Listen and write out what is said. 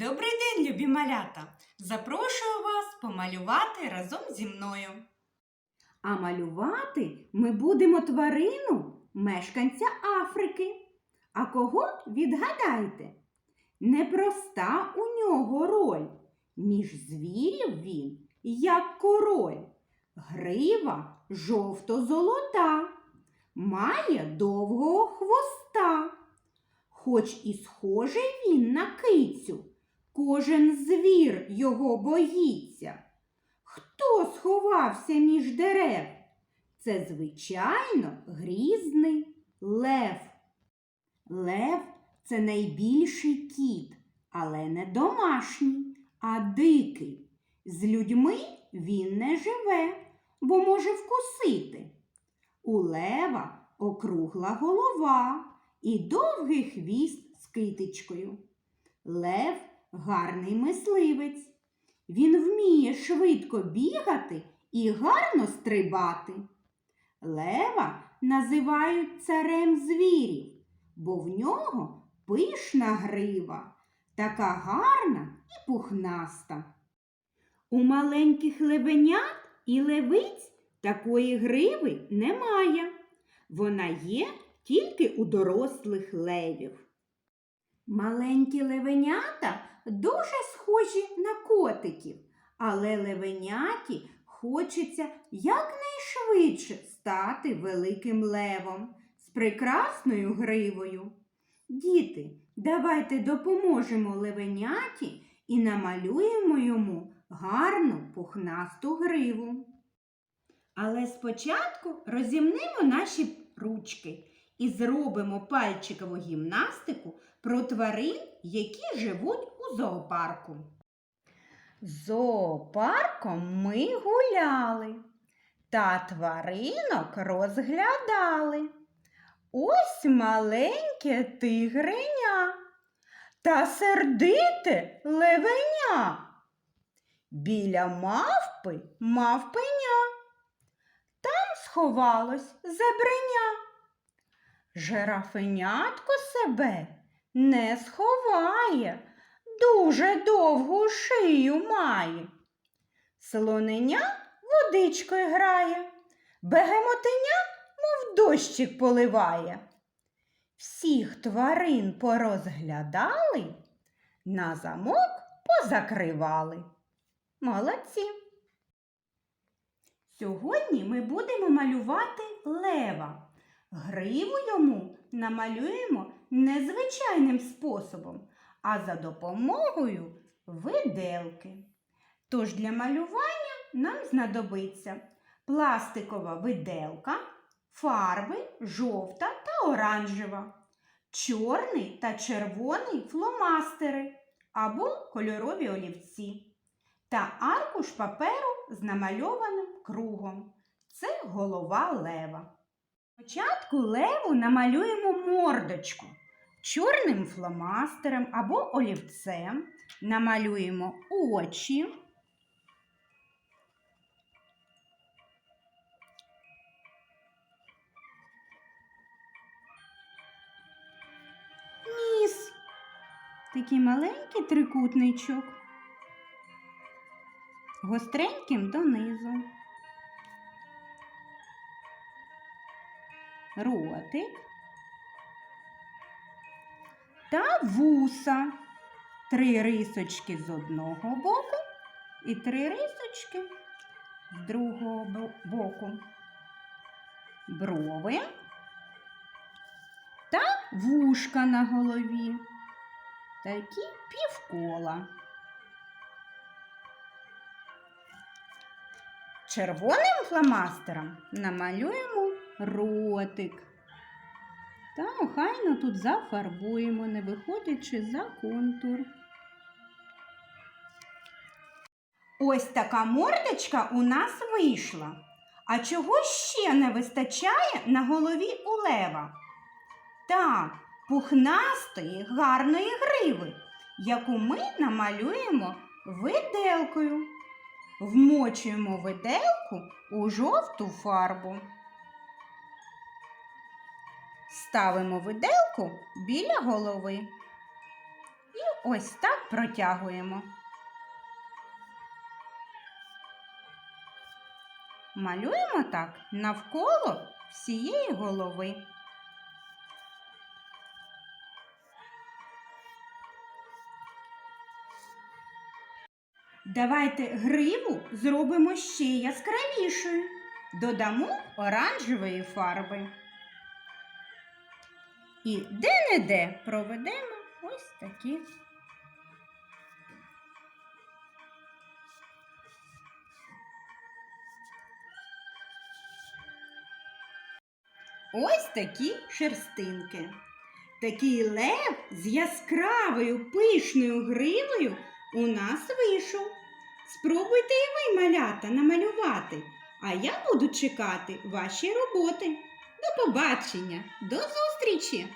Добрий день, любі малята! Запрошую вас помалювати разом зі мною. А малювати ми будемо тварину мешканця Африки. А кого відгадайте? Непроста у нього роль. Між звірів він, як король. Грива жовто-золота, має довгого хвоста. Хоч і схожий він на кицю, кожен звір його боїться. Хто сховався між дерев? Це, звичайно, грізний лев. Лев це найбільший кіт, але не домашній, а дикий. З людьми він не живе, бо може вкусити. У лева округла голова і довгий хвіст з китичкою. Лев гарний мисливець. Він вміє швидко бігати і гарно стрибати. Лева називають царем звірів, бо в нього пишна грива, така гарна і пухнаста. У маленьких левенят і левиць такої гриви немає. Вона є тільки у дорослих левів. Маленькі левенята дуже схожі на котиків, але левеняті хочеться якнайшвидше стати великим левом з прекрасною гривою. Діти, давайте допоможемо левеняті і намалюємо йому гарну пухнасту гриву. Але спочатку розімнемо наші ручки і зробимо пальчикову гімнастику про тварин, які живуть у зоопарку. Зоопарком ми гуляли та тваринок розглядали. Ось маленьке тигреня та сердите левеня. Біля мавпи мавпеня. Там сховалось зебреня. Жирафенятко себе не сховає, дуже довгу шию має. Слоненя водичкою грає, бегемотеня, мов дощик поливає. Всіх тварин порозглядали, на замок позакривали. Молодці. Сьогодні ми будемо малювати лева. Гриву йому намалюємо незвичайним способом, а за допомогою виделки. Тож для малювання нам знадобиться пластикова виделка, фарби жовта та оранжева, чорний та червоний фломастери або кольорові олівці та аркуш паперу з намальованим кругом. Це голова лева. Спочатку леву намалюємо мордочку. Чорним фломастером або олівцем намалюємо очі. Ніс. Такий маленький трикутничок. Гостреньким донизу. ротик та вуса. Три рисочки з одного боку і три рисочки з другого боку. Брови та вушка на голові. Такі півкола. Червоним фломастером намалюємо ротик. Та охайно тут зафарбуємо, не виходячи за контур. Ось така мордочка у нас вийшла. А чого ще не вистачає на голові у лева? Так, пухнастої гарної гриви, яку ми намалюємо виделкою. Вмочуємо виделку у жовту фарбу. Ставимо виделку біля голови. І ось так протягуємо. Малюємо так навколо всієї голови. Давайте гриву зробимо ще яскравішою. Додамо оранжевої фарби. І де-не-де проведемо ось такі. Ось такі шерстинки. Такий лев з яскравою пишною гривою у нас вийшов. Спробуйте і ви, малята, намалювати, а я буду чекати ваші роботи. Побачення, до зустрічі!